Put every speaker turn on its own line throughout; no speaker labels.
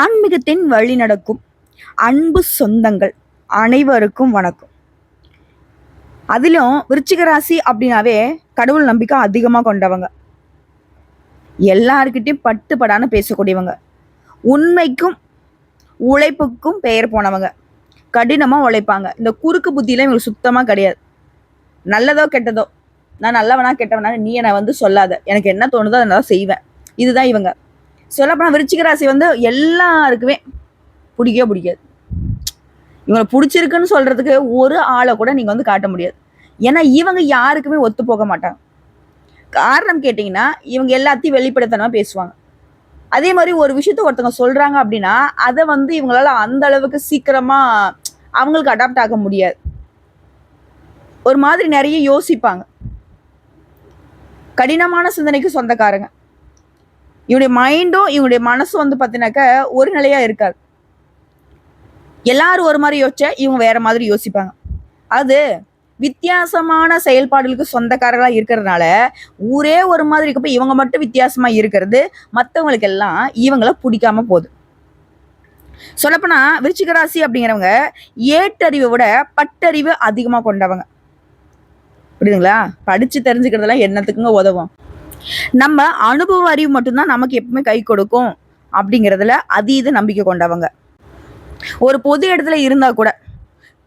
ஆன்மீகத்தின் வழி நடக்கும் அன்பு சொந்தங்கள் அனைவருக்கும் வணக்கம் அதிலும் விருச்சிக ராசி அப்படின்னாவே கடவுள் நம்பிக்கை அதிகமாக கொண்டவங்க எல்லாருக்கிட்டையும் பட்டுப்படான்னு பேசக்கூடியவங்க உண்மைக்கும் உழைப்புக்கும் பெயர் போனவங்க கடினமாக உழைப்பாங்க இந்த குறுக்கு புத்தியெலாம் இவங்களுக்கு சுத்தமாக கிடையாது நல்லதோ கெட்டதோ நான் நல்லவனா கெட்டவனா நீ என்னை வந்து சொல்லாத எனக்கு என்ன தோணுதோ அதை நான் செய்வேன் இதுதான் இவங்க சொல்லப்போனால் விருச்சிக ராசி வந்து எல்லாருக்குமே பிடிக்கவே பிடிக்காது இவங்களை பிடிச்சிருக்குன்னு சொல்கிறதுக்கு ஒரு ஆளை கூட நீங்கள் வந்து காட்ட முடியாது ஏன்னா இவங்க யாருக்குமே ஒத்து போக மாட்டாங்க காரணம் கேட்டிங்கன்னா இவங்க எல்லாத்தையும் வெளிப்படுத்தனமாக பேசுவாங்க அதே மாதிரி ஒரு விஷயத்த ஒருத்தவங்க சொல்கிறாங்க அப்படின்னா அதை வந்து இவங்களால அந்த அளவுக்கு சீக்கிரமாக அவங்களுக்கு அடாப்ட் ஆக முடியாது ஒரு மாதிரி நிறைய யோசிப்பாங்க கடினமான சிந்தனைக்கு சொந்தக்காரங்க இவனுடைய மைண்டும் இவனுடைய மனசும் வந்து பார்த்தீங்கன்னாக்க ஒரு நிலையா இருக்காது எல்லாரும் ஒரு மாதிரி யோசிச்சா இவங்க வேற மாதிரி யோசிப்பாங்க அது வித்தியாசமான செயல்பாடுகளுக்கு சொந்தக்காரர்களா இருக்கிறதுனால ஊரே ஒரு மாதிரி இருக்கப்ப இவங்க மட்டும் வித்தியாசமா இருக்கிறது மற்றவங்களுக்கு எல்லாம் இவங்கள பிடிக்காம போகுது சொல்லப்போனா விருச்சிகராசி அப்படிங்கிறவங்க ஏட்டறிவை விட பட்டறிவு அதிகமாக கொண்டவங்க புரியுதுங்களா படிச்சு தெரிஞ்சுக்கிறதெல்லாம் என்னத்துக்குங்க உதவும் நம்ம அனுபவ அறிவு மட்டும்தான் நமக்கு எப்பவுமே கை கொடுக்கும் அப்படிங்கிறதுல அதீத நம்பிக்கை கொண்டவங்க ஒரு பொது இடத்துல இருந்தா கூட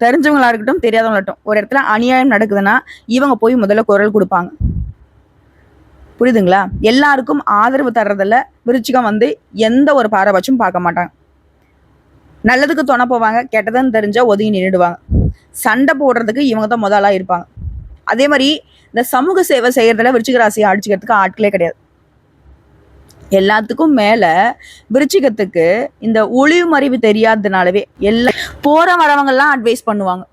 தெரிஞ்சவங்களா இருக்கட்டும் தெரியாதவங்களா இருக்கட்டும் ஒரு இடத்துல அநியாயம் நடக்குதுன்னா இவங்க போய் முதல்ல குரல் கொடுப்பாங்க புரியுதுங்களா எல்லாருக்கும் ஆதரவு தர்றதில் விருச்சிகம் வந்து எந்த ஒரு பாரபட்சம் பார்க்க மாட்டாங்க நல்லதுக்கு துணை போவாங்க கெட்டதுன்னு தெரிஞ்சால் ஒதுங்கி நின்றுடுவாங்க சண்டை போடுறதுக்கு இவங்க தான் முதலாக இருப்பாங்க அதே மாதிரி இந்த சமூக சேவை செய்கிறதுல விருச்சிக ராசியை அடிச்சுக்கிறதுக்கு ஆட்களே கிடையாது எல்லாத்துக்கும் மேல விருச்சிகத்துக்கு இந்த ஒளிவு மறைவு தெரியாததுனாலவே எல்லா போற எல்லாம் அட்வைஸ் பண்ணுவாங்க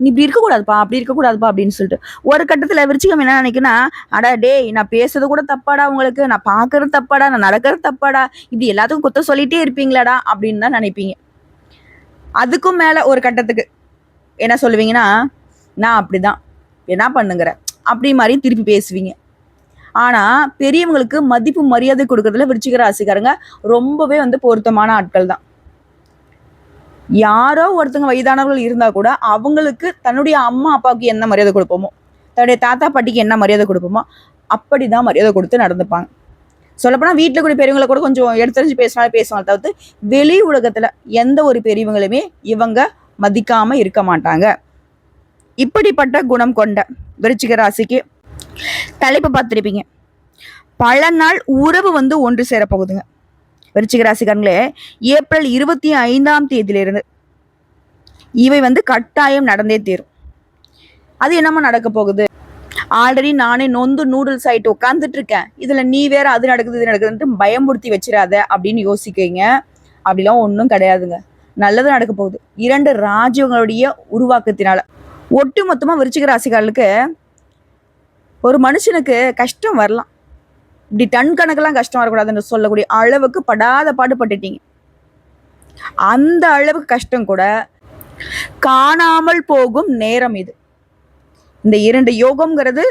நீ இப்படி இருக்கக்கூடாதுப்பா அப்படி இருக்கக்கூடாதுப்பா அப்படின்னு சொல்லிட்டு ஒரு கட்டத்தில் விருச்சிகம் என்ன நினைக்குன்னா அடா டேய் நான் பேசுறது கூட தப்பாடா உங்களுக்கு நான் பாக்குறது தப்பாடா நான் நடக்கிறது தப்பாடா இப்படி எல்லாத்துக்கும் குத்த சொல்லிட்டே இருப்பீங்களாடா அப்படின்னு தான் நினைப்பீங்க அதுக்கும் மேலே ஒரு கட்டத்துக்கு என்ன சொல்லுவீங்கன்னா நான் அப்படிதான் என்ன பண்ணுங்கிற அப்படி மாதிரி திருப்பி பேசுவீங்க ஆனால் பெரியவங்களுக்கு மதிப்பு மரியாதை கொடுக்கறதுல விருச்சிக ராசிக்காரங்க ரொம்பவே வந்து பொருத்தமான ஆட்கள் தான் யாரோ ஒருத்தங்க வயதானவர்கள் இருந்தால் கூட அவங்களுக்கு தன்னுடைய அம்மா அப்பாவுக்கு என்ன மரியாதை கொடுப்போமோ தன்னுடைய தாத்தா பாட்டிக்கு என்ன மரியாதை கொடுப்போமோ அப்படி தான் மரியாதை கொடுத்து நடந்துப்பாங்க சொல்லப்போனால் வீட்டில் கூட பெரியவங்களை கூட கொஞ்சம் எடுத்துரைஞ்சு பேசினாலும் பேசுவாங்க தவிர்த்து வெளி உலகத்தில் எந்த ஒரு பெரியவங்களுமே இவங்க மதிக்காமல் இருக்க மாட்டாங்க இப்படிப்பட்ட குணம் கொண்ட விருச்சிக ராசிக்கு தலைப்பு பார்த்துருப்பீங்க பல நாள் உறவு வந்து ஒன்று சேரப்போகுதுங்க விருச்சிக ராசிக்காரங்களே ஏப்ரல் இருபத்தி ஐந்தாம் தேதியிலிருந்து இவை வந்து கட்டாயம் நடந்தே தீரும் அது என்னமோ நடக்க போகுது ஆல்ரெடி நானே நொந்து நூடுல்ஸ் ஆகிட்டு உட்காந்துட்டு இருக்கேன் இதில் நீ வேற அது நடக்குது இது நடக்குதுன்ட்டு பயம்படுத்தி வச்சிடாத அப்படின்னு யோசிக்கிங்க அப்படிலாம் ஒன்றும் கிடையாதுங்க நல்லது நடக்க போகுது இரண்டு ராஜ்யங்களுடைய உருவாக்கத்தினால ஒட்டு மொத்தமாக விருச்சிக ராசிக்காரர்களுக்கு ஒரு மனுஷனுக்கு கஷ்டம் வரலாம் இப்படி டன் கணக்கெல்லாம் கஷ்டம் வரக்கூடாதுன்னு சொல்லக்கூடிய அளவுக்கு படாத பாடுபட்டுட்டீங்க அந்த அளவுக்கு கஷ்டம் கூட காணாமல் போகும் நேரம் இது இந்த இரண்டு யோகம்ங்கிறது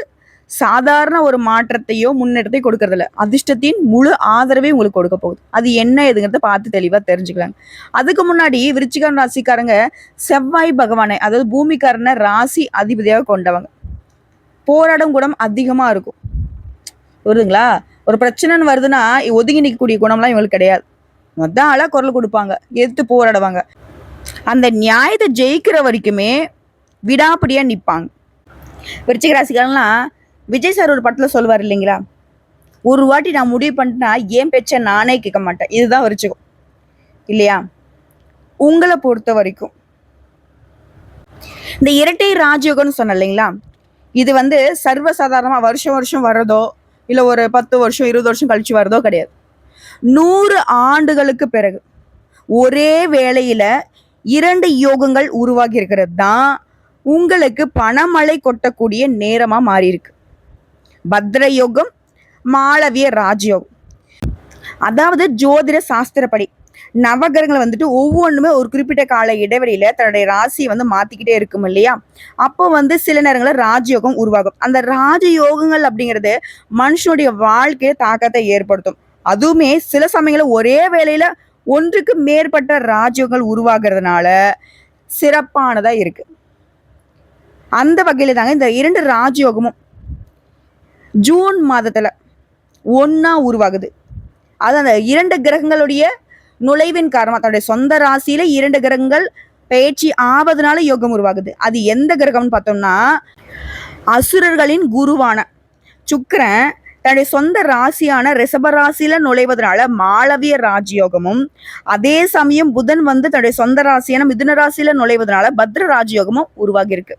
சாதாரண ஒரு மாற்றத்தையோ முன்னேற்றத்தையோ கொடுக்கறதில்ல அதிர்ஷ்டத்தின் முழு ஆதரவே உங்களுக்கு கொடுக்க போகுது அது என்ன எதுங்கிறத பார்த்து தெளிவாக தெரிஞ்சுக்கலாங்க அதுக்கு முன்னாடி விருச்சிகம் ராசிக்காரங்க செவ்வாய் பகவானை அதாவது பூமிக்காரனை ராசி அதிபதியாக கொண்டவங்க போராடும் குணம் அதிகமாக இருக்கும் வருதுங்களா ஒரு பிரச்சனைன்னு வருதுன்னா ஒதுங்கி நிற்கக்கூடிய குணம்லாம் இவங்களுக்கு கிடையாது மொத்த ஆளாக குரல் கொடுப்பாங்க எதிர்த்து போராடுவாங்க அந்த நியாயத்தை ஜெயிக்கிற வரைக்குமே விடாப்படியாக நிற்பாங்க விருச்சிக ராசிக்காரங்களாம் விஜய் சார் ஒரு படத்தில் சொல்லுவார் இல்லைங்களா ஒரு வாட்டி நான் முடிவு பண்ணிட்டேன்னா ஏன் பேச்ச நானே கேட்க மாட்டேன் இதுதான் வரிச்சுக்கும் இல்லையா உங்களை பொறுத்த வரைக்கும் இந்த இரட்டை ராஜயோகம்னு சொன்ன இல்லைங்களா இது வந்து சர்வசாதாரணமாக வருஷம் வருஷம் வர்றதோ இல்லை ஒரு பத்து வருஷம் இருபது வருஷம் கழிச்சு வர்றதோ கிடையாது நூறு ஆண்டுகளுக்கு பிறகு ஒரே வேளையில் இரண்டு யோகங்கள் உருவாகி இருக்கிறது தான் உங்களுக்கு பணமழை கொட்டக்கூடிய நேரமாக மாறியிருக்கு பத்ரயோகம் மாளவிய ராஜயோகம் அதாவது ஜோதிட சாஸ்திரப்படி நவகிரகங்களை வந்துட்டு ஒவ்வொன்றுமே ஒரு குறிப்பிட்ட கால இடைவெளியில தன்னுடைய ராசியை வந்து மாத்திக்கிட்டே இருக்கும் இல்லையா அப்போ வந்து சில நேரங்களில் ராஜயோகம் உருவாகும் அந்த ராஜயோகங்கள் அப்படிங்கிறது மனுஷனுடைய வாழ்க்கையில தாக்கத்தை ஏற்படுத்தும் அதுவுமே சில சமயங்களில் ஒரே வேளையில ஒன்றுக்கு மேற்பட்ட ராஜ்யங்கள் உருவாகிறதுனால சிறப்பானதா இருக்கு அந்த வகையில தாங்க இந்த இரண்டு ராஜயோகமும் ஜூன் மாதத்தில் ஒன்றா உருவாகுது அது அந்த இரண்டு கிரகங்களுடைய நுழைவின் காரணமாக தன்னுடைய சொந்த ராசியில் இரண்டு கிரகங்கள் பயிற்சி ஆவதுனால யோகம் உருவாகுது அது எந்த கிரகம்னு பார்த்தோம்னா அசுரர்களின் குருவான சுக்கரன் தன்னுடைய சொந்த ராசியான ரிஷபராசியில் நுழைவதனால மாளவிய ராஜயோகமும் அதே சமயம் புதன் வந்து தன்னுடைய சொந்த ராசியான மிதுன ராசியில் நுழைவதனால பத்ர ராஜயோகமும் உருவாகியிருக்கு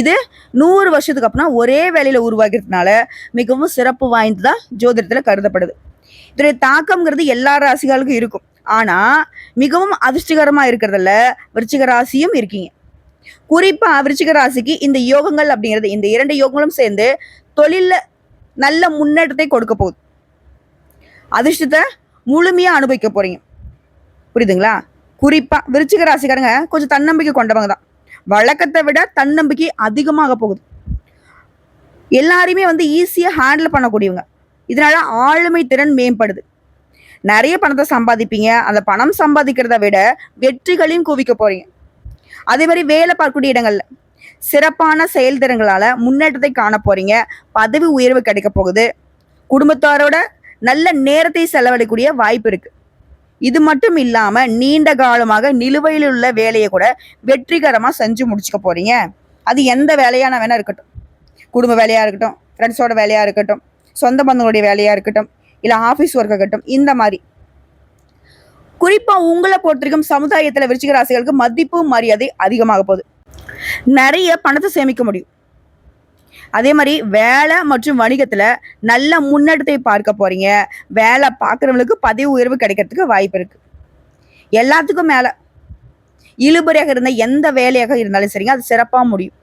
இது நூறு வருஷத்துக்கு அப்புறம் ஒரே வேலையில் உருவாகிறதுனால மிகவும் சிறப்பு வாய்ந்ததாக ஜோதிடத்தில் கருதப்படுது இதனுடைய தாக்கம்ங்கிறது எல்லா ராசிகளுக்கும் இருக்கும் ஆனால் மிகவும் அதிர்ஷ்டகரமாக இருக்கிறதுல விருச்சிக ராசியும் இருக்கீங்க குறிப்பாக விருச்சிக ராசிக்கு இந்த யோகங்கள் அப்படிங்கிறது இந்த இரண்டு யோகங்களும் சேர்ந்து தொழிலில் நல்ல முன்னேற்றத்தை கொடுக்க போகுது அதிர்ஷ்டத்தை முழுமையாக அனுபவிக்க போகிறீங்க புரியுதுங்களா குறிப்பாக விருச்சிக ராசிக்காரங்க கொஞ்சம் தன்னம்பிக்கை கொண்டவங்க தான் வழக்கத்தை விட தன்னம்பிக்கை அதிகமாக போகுது எல்லாரையுமே வந்து ஈஸியாக ஹேண்டில் பண்ணக்கூடியவங்க இதனால ஆளுமை திறன் மேம்படுது நிறைய பணத்தை சம்பாதிப்பீங்க அந்த பணம் சம்பாதிக்கிறத விட வெற்றிகளையும் குவிக்க போறீங்க அதே மாதிரி வேலை பார்க்கக்கூடிய இடங்கள்ல சிறப்பான செயல்திறங்களால முன்னேற்றத்தை காண போறீங்க பதவி உயர்வு கிடைக்க போகுது குடும்பத்தாரோட நல்ல நேரத்தை செலவழிக்கூடிய வாய்ப்பு இருக்கு இது மட்டும் இல்லாம நீண்ட காலமாக நிலுவையில் உள்ள வேலையை கூட வெற்றிகரமா செஞ்சு முடிச்சுக்க போறீங்க அது எந்த வேலையான வேணா இருக்கட்டும் குடும்ப வேலையா இருக்கட்டும் ஃப்ரெண்ட்ஸோட வேலையா இருக்கட்டும் சொந்த பந்தங்களுடைய வேலையா இருக்கட்டும் இல்லை ஆஃபீஸ் ஒர்க் இருக்கட்டும் இந்த மாதிரி குறிப்பாக உங்களை பொறுத்திருக்கும் சமுதாயத்தில் விருச்சிக ராசிகளுக்கு மதிப்பு மரியாதை அதிகமாக போகுது நிறைய பணத்தை சேமிக்க முடியும் அதே மாதிரி வேலை மற்றும் வணிகத்தில் நல்ல முன்னேற்றத்தை பார்க்க போகிறீங்க வேலை பார்க்குறவங்களுக்கு பதவி உயர்வு கிடைக்கிறதுக்கு வாய்ப்பு இருக்குது எல்லாத்துக்கும் மேலே இழுபறியாக இருந்த எந்த வேலையாக இருந்தாலும் சரிங்க அது சிறப்பாக முடியும்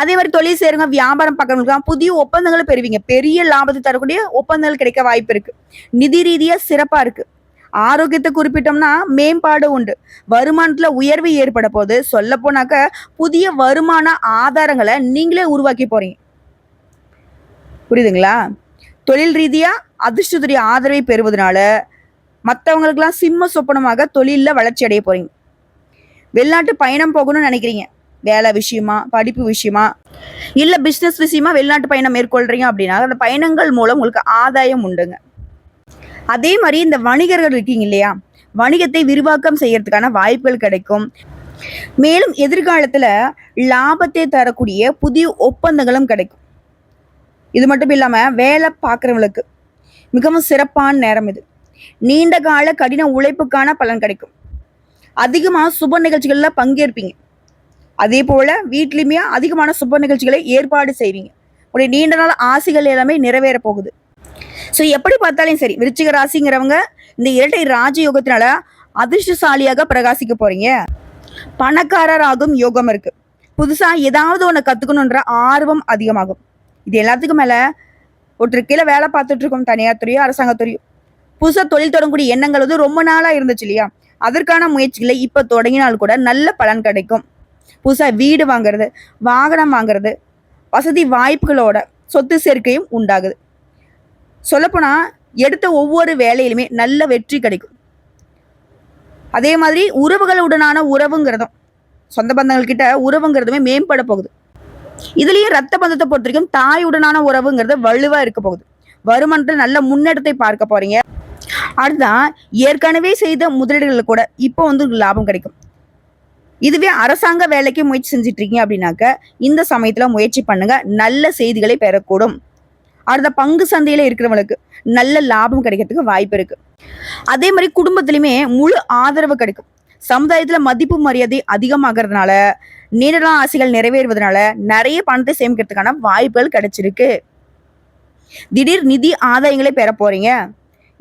அதே மாதிரி தொழில் செய்கிறவங்க வியாபாரம் பார்க்குறவங்களுக்கு புதிய ஒப்பந்தங்களை பெறுவீங்க பெரிய லாபத்தை தரக்கூடிய ஒப்பந்தங்கள் கிடைக்க வாய்ப்பு இருக்குது நிதி ரீதியாக சிறப்பாக இருக்குது ஆரோக்கியத்தை குறிப்பிட்டோம்னா மேம்பாடு உண்டு வருமானத்தில் உயர்வு ஏற்பட போது சொல்ல போனாக்க புதிய வருமான ஆதாரங்களை நீங்களே உருவாக்கி போறீங்க புரியுதுங்களா தொழில் ரீதியாக அதிர்ஷ்டத்துடைய ஆதரவை பெறுவதனால மற்றவங்களுக்கெல்லாம் சிம்ம சொப்பனமாக தொழிலில் வளர்ச்சி அடைய போறீங்க வெளிநாட்டு பயணம் போகணும்னு நினைக்கிறீங்க வேலை விஷயமா படிப்பு விஷயமா இல்லை பிஸ்னஸ் விஷயமா வெளிநாட்டு பயணம் மேற்கொள்றீங்க அப்படின்னா அந்த பயணங்கள் மூலம் உங்களுக்கு ஆதாயம் உண்டுங்க அதே மாதிரி இந்த வணிகர்கள் இருக்கீங்க இல்லையா வணிகத்தை விரிவாக்கம் செய்யறதுக்கான வாய்ப்புகள் கிடைக்கும் மேலும் எதிர்காலத்துல லாபத்தை தரக்கூடிய புதிய ஒப்பந்தங்களும் கிடைக்கும் இது மட்டும் இல்லாம வேலை பார்க்குறவங்களுக்கு மிகவும் சிறப்பான நேரம் இது நீண்ட கால கடின உழைப்புக்கான பலன் கிடைக்கும் அதிகமாக சுப நிகழ்ச்சிகளில் பங்கேற்பீங்க அதே போல் வீட்லேயுமே அதிகமான சுப நிகழ்ச்சிகளை ஏற்பாடு செய்வீங்க உடைய நீண்ட நாள் ஆசைகள் எல்லாமே நிறைவேற போகுது ஸோ எப்படி பார்த்தாலும் சரி விருச்சிக ராசிங்கிறவங்க இந்த இரட்டை ராஜயோகத்தினால அதிர்ஷ்டசாலியாக பிரகாசிக்க போறீங்க பணக்காரராகும் யோகம் இருக்கு புதுசா ஏதாவது ஒன்று கத்துக்கணுன்ற ஆர்வம் அதிகமாகும் இது எல்லாத்துக்கும் மேல ஒருத்தர் கீழே வேலை பார்த்துட்டு இருக்கோம் தனியார் துறையோ அரசாங்கத்துறையோ புதுசாக தொழில் தொடங்கக்கூடிய எண்ணங்கள் வந்து ரொம்ப நாளாக இருந்துச்சு இல்லையா அதற்கான முயற்சிகளை இப்போ தொடங்கினால் கூட நல்ல பலன் கிடைக்கும் புதுசாக வீடு வாங்குறது வாகனம் வாங்குறது வசதி வாய்ப்புகளோட சொத்து சேர்க்கையும் உண்டாகுது சொல்லப்போனால் எடுத்த ஒவ்வொரு வேலையிலுமே நல்ல வெற்றி கிடைக்கும் அதே மாதிரி உறவுகளுடனான உறவுங்கிறதும் சொந்த பந்தங்கள் கிட்ட உறவுங்கிறதுமே மேம்பட போகுது இதுலேயும் ரத்த பந்தத்தை பொறுத்த வரைக்கும் தாயுடனான உறவுங்கிறது வலுவாக இருக்க போகுது வருமானத்தில் நல்ல முன்னெடுத்தை பார்க்க போகிறீங்க அடுத்ததான் ஏற்கனவே செய்த முதலீடுகளில் கூட இப்போ வந்து லாபம் கிடைக்கும் இதுவே அரசாங்க வேலைக்கு முயற்சி செஞ்சிட்ருக்கீங்க அப்படின்னாக்க இந்த சமயத்தில் முயற்சி பண்ணுங்க நல்ல செய்திகளை பெறக்கூடும் அடுத்த பங்கு சந்தையில் இருக்கிறவங்களுக்கு நல்ல லாபம் கிடைக்கிறதுக்கு வாய்ப்பு இருக்கு அதே மாதிரி குடும்பத்திலையுமே முழு ஆதரவு கிடைக்கும் சமுதாயத்தில் மதிப்பு மரியாதை அதிகமாகிறதுனால நீண்ட ஆசைகள் நிறைவேறுவதனால நிறைய பணத்தை சேமிக்கிறதுக்கான வாய்ப்புகள் கிடைச்சிருக்கு திடீர் நிதி ஆதாயங்களை பெற போறீங்க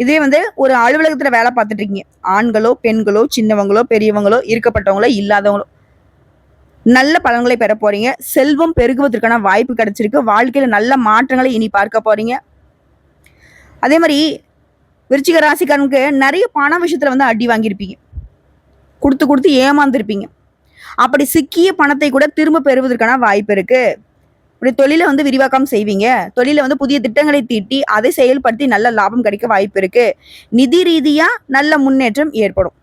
இதே வந்து ஒரு அலுவலகத்தில் வேலை பார்த்துட்டு இருக்கீங்க ஆண்களோ பெண்களோ சின்னவங்களோ பெரியவங்களோ இருக்கப்பட்டவங்களோ இல்லாதவங்களோ நல்ல பலன்களை பெற போறீங்க செல்வம் பெருகுவதற்கான வாய்ப்பு கிடைச்சிருக்கு வாழ்க்கையில் நல்ல மாற்றங்களை இனி பார்க்க போறீங்க அதே மாதிரி விருச்சிக ராசிக்காரனுக்கு நிறைய பண விஷயத்துல வந்து அடி வாங்கியிருப்பீங்க கொடுத்து கொடுத்து ஏமாந்துருப்பீங்க அப்படி சிக்கிய பணத்தை கூட திரும்ப பெறுவதற்கான வாய்ப்பு இருக்கு இப்படி தொழிலை வந்து விரிவாக்கம் செய்வீங்க தொழில வந்து புதிய திட்டங்களை தீட்டி அதை செயல்படுத்தி நல்ல லாபம் கிடைக்க வாய்ப்பு இருக்கு நிதி ரீதியா நல்ல முன்னேற்றம் ஏற்படும்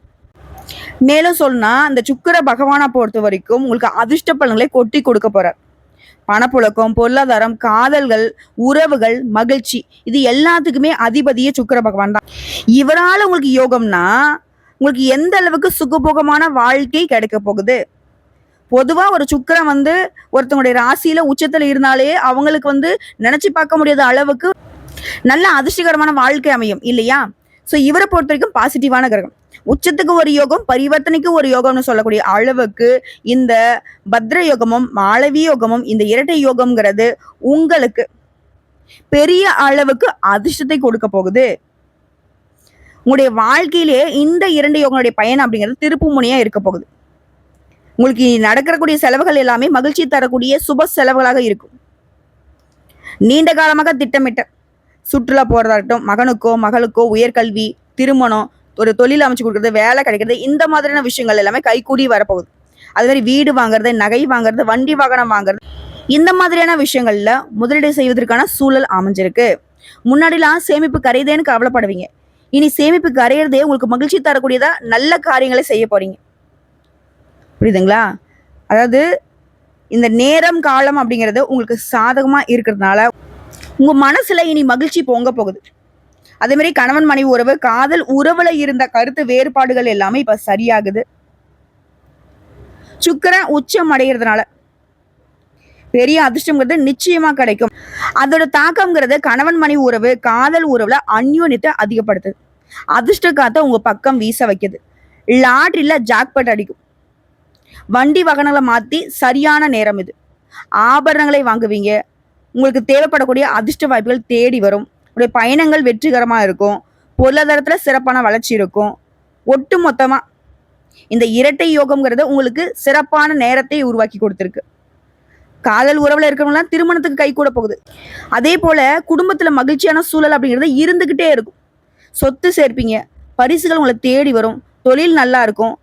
மேலும் சொன்னா அந்த சுக்கர பகவானை பொறுத்த வரைக்கும் உங்களுக்கு அதிர்ஷ்ட பலன்களை கொட்டி கொடுக்க போறார் பணப்புழக்கம் பொருளாதாரம் காதல்கள் உறவுகள் மகிழ்ச்சி இது எல்லாத்துக்குமே அதிபதியே சுக்கர பகவான் தான் இவரால் உங்களுக்கு யோகம்னா உங்களுக்கு எந்த அளவுக்கு சுகபோகமான வாழ்க்கை கிடைக்க போகுது பொதுவாக ஒரு சுக்கரம் வந்து ஒருத்தவங்களுடைய ராசியில உச்சத்தில் இருந்தாலே அவங்களுக்கு வந்து நினைச்சு பார்க்க முடியாத அளவுக்கு நல்ல அதிர்ஷ்டகரமான வாழ்க்கை அமையும் இல்லையா ஸோ இவரை பொறுத்த வரைக்கும் பாசிட்டிவான கிரகம் உச்சத்துக்கு ஒரு யோகம் பரிவர்த்தனைக்கு ஒரு யோகம்னு சொல்லக்கூடிய அளவுக்கு இந்த பத்ர யோகமும் மாளவி யோகமும் இந்த இரட்டை யோகம்ங்கிறது உங்களுக்கு பெரிய அளவுக்கு அதிர்ஷ்டத்தை கொடுக்க போகுது உங்களுடைய வாழ்க்கையிலே இந்த இரண்டு யோகங்களுடைய பயன் அப்படிங்கிறது திருப்பு முனையா இருக்க போகுது உங்களுக்கு நடக்கிறக்கூடிய செலவுகள் எல்லாமே மகிழ்ச்சி தரக்கூடிய சுப செலவுகளாக இருக்கும் நீண்ட காலமாக திட்டமிட்ட சுற்றுலா போகிறதா இருக்கட்டும் மகனுக்கோ மகளுக்கோ உயர்கல்வி திருமணம் ஒரு தொழில் அமைச்சு கொடுக்குறது வேலை கிடைக்கிறது இந்த மாதிரியான விஷயங்கள் எல்லாமே கைகூடி வரப்போகுது அது மாதிரி வீடு வாங்குறது நகை வாங்குறது வண்டி வாகனம் வாங்குறது இந்த மாதிரியான விஷயங்கள்ல முதலீடு செய்வதற்கான சூழல் அமைஞ்சிருக்கு முன்னாடிலாம் சேமிப்பு கரையுதேன்னு கவலைப்படுவீங்க இனி சேமிப்பு கரையிறதே உங்களுக்கு மகிழ்ச்சி தரக்கூடியதா நல்ல காரியங்களை செய்ய போறீங்க புரியுதுங்களா அதாவது இந்த நேரம் காலம் அப்படிங்கிறது உங்களுக்கு சாதகமாக இருக்கிறதுனால உங்கள் மனசில் இனி மகிழ்ச்சி பொங்க போகுது அதே மாதிரி கணவன் மனைவி உறவு காதல் உறவுல இருந்த கருத்து வேறுபாடுகள் எல்லாமே இப்ப சரியாகுது சுக்கரன் உச்சம் அடைகிறதுனால பெரிய அதிர்ஷ்டம்ங்கிறது நிச்சயமா கிடைக்கும் அதோட தாக்கம்ங்கிறது கணவன் மனைவி உறவு காதல் உறவுல அந்யோன்யத்தை அதிகப்படுத்துது அதிர்ஷ்ட காத்த உங்க பக்கம் வீச வைக்குது லாட்ரியில ஜாக்பட் அடிக்கும் வண்டி வாகனங்களை மாத்தி சரியான நேரம் இது ஆபரணங்களை வாங்குவீங்க உங்களுக்கு தேவைப்படக்கூடிய அதிர்ஷ்ட வாய்ப்புகள் தேடி வரும் உடைய பயணங்கள் வெற்றிகரமாக இருக்கும் பொருளாதாரத்தில் சிறப்பான வளர்ச்சி இருக்கும் ஒட்டு மொத்தமாக இந்த இரட்டை யோகம்ங்கிறது உங்களுக்கு சிறப்பான நேரத்தை உருவாக்கி கொடுத்துருக்கு காதல் உறவில் இருக்கிறவங்களாம் திருமணத்துக்கு கை கூட போகுது அதே போல் குடும்பத்தில் மகிழ்ச்சியான சூழல் அப்படிங்கிறது இருந்துக்கிட்டே இருக்கும் சொத்து சேர்ப்பீங்க பரிசுகள் உங்களை தேடி வரும் தொழில் நல்லா இருக்கும்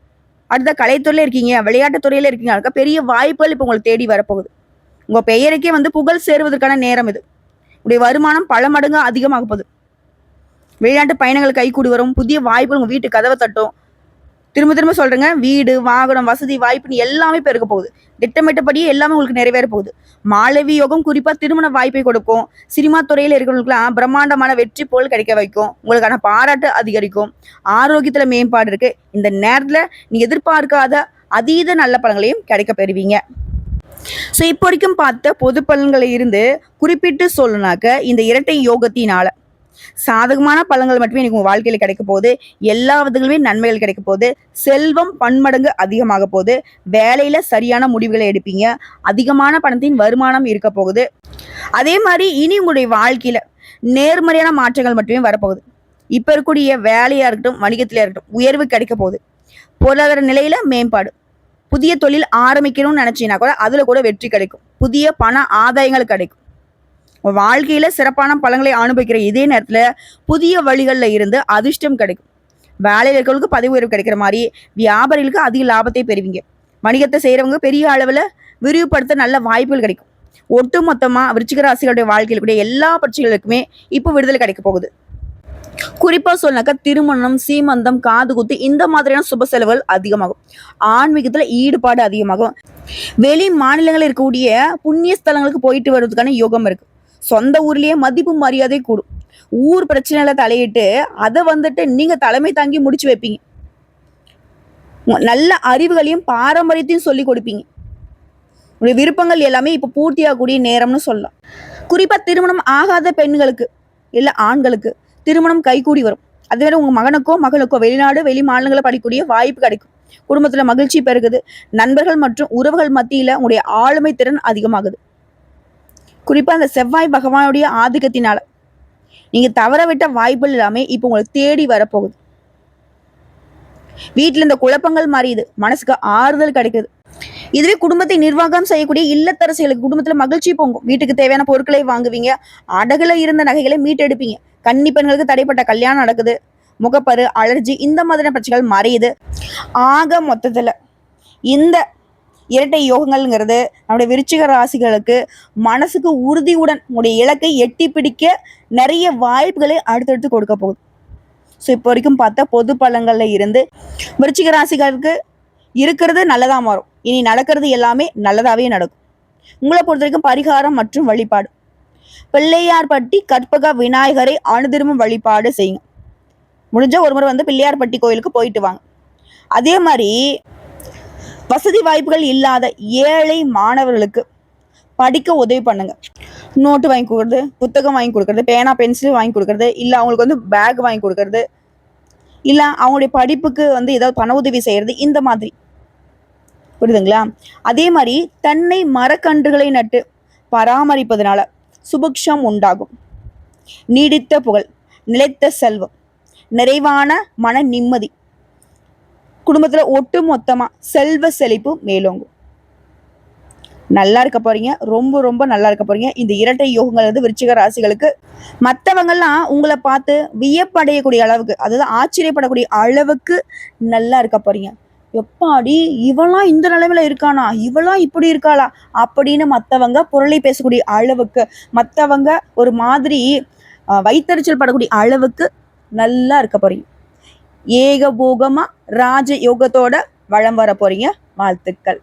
அடுத்த கலைத்துறையில் இருக்கீங்க விளையாட்டு துறையில இருக்கீங்க அதுக்காக பெரிய வாய்ப்புகள் இப்போ உங்களை தேடி வரப்போகுது உங்கள் பெயருக்கே வந்து புகழ் சேருவதற்கான நேரம் இது உடைய வருமானம் பல மடங்கு அதிகமாக போகுது வெளிநாட்டு பயணங்கள் கூடி வரும் புதிய வாய்ப்பு உங்கள் வீட்டு கதவை தட்டும் திரும்ப திரும்ப சொல்கிறேங்க வீடு வாகனம் வசதி வாய்ப்புன்னு எல்லாமே பெருக போகுது திட்டமிட்டபடியே எல்லாமே உங்களுக்கு நிறைவேற போகுது மாலவி யோகம் குறிப்பாக திருமண வாய்ப்பை கொடுக்கும் சினிமா துறையில் இருக்கிறவங்களுக்குலாம் பிரம்மாண்டமான வெற்றி போல் கிடைக்க வைக்கும் உங்களுக்கான பாராட்டு அதிகரிக்கும் ஆரோக்கியத்தில் மேம்பாடு இருக்குது இந்த நேரத்தில் நீ எதிர்பார்க்காத அதீத நல்ல பலங்களையும் கிடைக்க பெறுவீங்க ஸோ இப்போ வரைக்கும் பார்த்த பொது பலன்களை இருந்து குறிப்பிட்டு சொல்லுனாக்க இந்த இரட்டை யோகத்தினால சாதகமான பலன்கள் மட்டுமே எனக்கு உங்கள் வாழ்க்கையில் கிடைக்க போகுது எல்லா விதங்களுமே நன்மைகள் கிடைக்க போகுது செல்வம் பன்மடங்கு அதிகமாக போகுது வேலையில் சரியான முடிவுகளை எடுப்பீங்க அதிகமான பணத்தின் வருமானம் இருக்க போகுது அதே மாதிரி இனி உங்களுடைய வாழ்க்கையில் நேர்மறையான மாற்றங்கள் மட்டுமே வரப்போகுது இப்போ இருக்கக்கூடிய வேலையாக இருக்கட்டும் வணிகத்திலையாக இருக்கட்டும் உயர்வு கிடைக்க போகுது பொருளாதார நிலையில் மேம்பாடு புதிய தொழில் ஆரம்பிக்கணும்னு நினைச்சீங்கன்னா கூட அதில் கூட வெற்றி கிடைக்கும் புதிய பண ஆதாயங்கள் கிடைக்கும் வாழ்க்கையில் சிறப்பான பழங்களை அனுபவிக்கிற இதே நேரத்தில் புதிய வழிகளில் இருந்து அதிர்ஷ்டம் கிடைக்கும் வேலையில் இருக்கிறவங்களுக்கு பதவி உயர்வு கிடைக்கிற மாதிரி வியாபாரிகளுக்கு அதிக லாபத்தை பெறுவீங்க வணிகத்தை செய்கிறவங்க பெரிய அளவில் விரிவுபடுத்த நல்ல வாய்ப்புகள் கிடைக்கும் ஒட்டு மொத்தமாக விருச்சிக ராசிகளுடைய வாழ்க்கையில் கூடிய எல்லா பிரச்சனைகளுக்குமே இப்போ விடுதலை கிடைக்க போகுது குறிப்பா சொன்னாக்கா திருமணம் சீமந்தம் காது குத்து இந்த மாதிரியான சுப செலவுகள் அதிகமாகும் ஆன்மீகத்துல ஈடுபாடு அதிகமாகும் வெளி மாநிலங்களில் இருக்கக்கூடிய புண்ணிய ஸ்தலங்களுக்கு போயிட்டு வர்றதுக்கான யோகம் இருக்கு சொந்த ஊர்லயே மதிப்பு மரியாதை கூடும் ஊர் பிரச்சனையில தலையிட்டு அதை வந்துட்டு நீங்க தலைமை தாங்கி முடிச்சு வைப்பீங்க நல்ல அறிவுகளையும் பாரம்பரியத்தையும் சொல்லி கொடுப்பீங்க உங்களுடைய விருப்பங்கள் எல்லாமே இப்போ பூர்த்தியாகக்கூடிய நேரம்னு சொல்லலாம் குறிப்பா திருமணம் ஆகாத பெண்களுக்கு இல்ல ஆண்களுக்கு திருமணம் கைகூடி வரும் அதுவே உங்கள் மகனுக்கோ மகளுக்கோ வெளிநாடு வெளி மாநிலங்களை படிக்கக்கூடிய வாய்ப்பு கிடைக்கும் குடும்பத்தில் மகிழ்ச்சி பெருகுது நண்பர்கள் மற்றும் உறவுகள் மத்தியில் உங்களுடைய ஆளுமை திறன் அதிகமாகுது குறிப்பாக அந்த செவ்வாய் பகவானுடைய ஆதிக்கத்தினால நீங்கள் தவறவிட்ட வாய்ப்பு வாய்ப்புகள் எல்லாமே இப்போ உங்களை தேடி வரப்போகுது வீட்டில் இந்த குழப்பங்கள் மாறியுது மனசுக்கு ஆறுதல் கிடைக்குது இதுவே குடும்பத்தை நிர்வாகம் செய்யக்கூடிய இல்லத்தரசிகளுக்கு குடும்பத்தில் மகிழ்ச்சி பொங்கும் வீட்டுக்கு தேவையான பொருட்களை வாங்குவீங்க அடகுல இருந்த நகைகளை மீட்டெடுப்பீங்க கன்னி பெண்களுக்கு தடைப்பட்ட கல்யாணம் நடக்குது முகப்பரு அலர்ஜி இந்த மாதிரியான பிரச்சனைகள் மறையுது ஆக மொத்தத்தில் இந்த இரட்டை யோகங்கள்ங்கிறது நம்முடைய விருச்சிக ராசிகளுக்கு மனசுக்கு உறுதியுடன் உடைய இலக்கை எட்டி பிடிக்க நிறைய வாய்ப்புகளை அடுத்தடுத்து கொடுக்க போகுது ஸோ இப்போ வரைக்கும் பார்த்தா பொது பலங்களில் இருந்து விருச்சிக ராசிகளுக்கு இருக்கிறது நல்லதாக மாறும் இனி நடக்கிறது எல்லாமே நல்லதாகவே நடக்கும் உங்களை பொறுத்த வரைக்கும் பரிகாரம் மற்றும் வழிபாடு பிள்ளையார்பட்டி கற்பக விநாயகரை அணுதிரும்பும் வழிபாடு செய்யுங்க முடிஞ்ச ஒரு முறை வந்து பிள்ளையார்பட்டி கோயிலுக்கு போயிட்டு வாங்க அதே மாதிரி வசதி வாய்ப்புகள் இல்லாத ஏழை மாணவர்களுக்கு படிக்க உதவி பண்ணுங்க நோட்டு வாங்கி கொடுக்குறது புத்தகம் வாங்கி கொடுக்குறது பேனா பென்சில் வாங்கி கொடுக்குறது இல்லை அவங்களுக்கு வந்து பேக் வாங்கி கொடுக்குறது இல்லை அவங்களுடைய படிப்புக்கு வந்து ஏதாவது பண உதவி செய்கிறது இந்த மாதிரி புரியுதுங்களா அதே மாதிரி தன்னை மரக்கன்றுகளை நட்டு பராமரிப்பதுனால சுபிக்ஷம் உண்டாகும் நீடித்த புகழ் நிலைத்த செல்வம் நிறைவான மன நிம்மதி குடும்பத்தில் ஒட்டு மொத்தமாக செல்வ செழிப்பு மேலோங்கும் நல்லா இருக்க போறீங்க ரொம்ப ரொம்ப நல்லா இருக்க போறீங்க இந்த இரட்டை யோகங்கள் வந்து விருச்சிக ராசிகளுக்கு மற்றவங்கள்லாம் உங்களை பார்த்து வியப்படையக்கூடிய அளவுக்கு அதாவது ஆச்சரியப்படக்கூடிய அளவுக்கு நல்லா இருக்க போறீங்க எப்பாடி இவளாம் இந்த நிலைமையில இருக்கானா இவளாம் இப்படி இருக்காளா அப்படின்னு மற்றவங்க புரளி பேசக்கூடிய அளவுக்கு மற்றவங்க ஒரு மாதிரி வைத்தறிச்சல் படக்கூடிய அளவுக்கு நல்லா இருக்க போறீங்க ஏகபோகமாக ராஜ யோகத்தோட வளம் வர போறீங்க வாழ்த்துக்கள்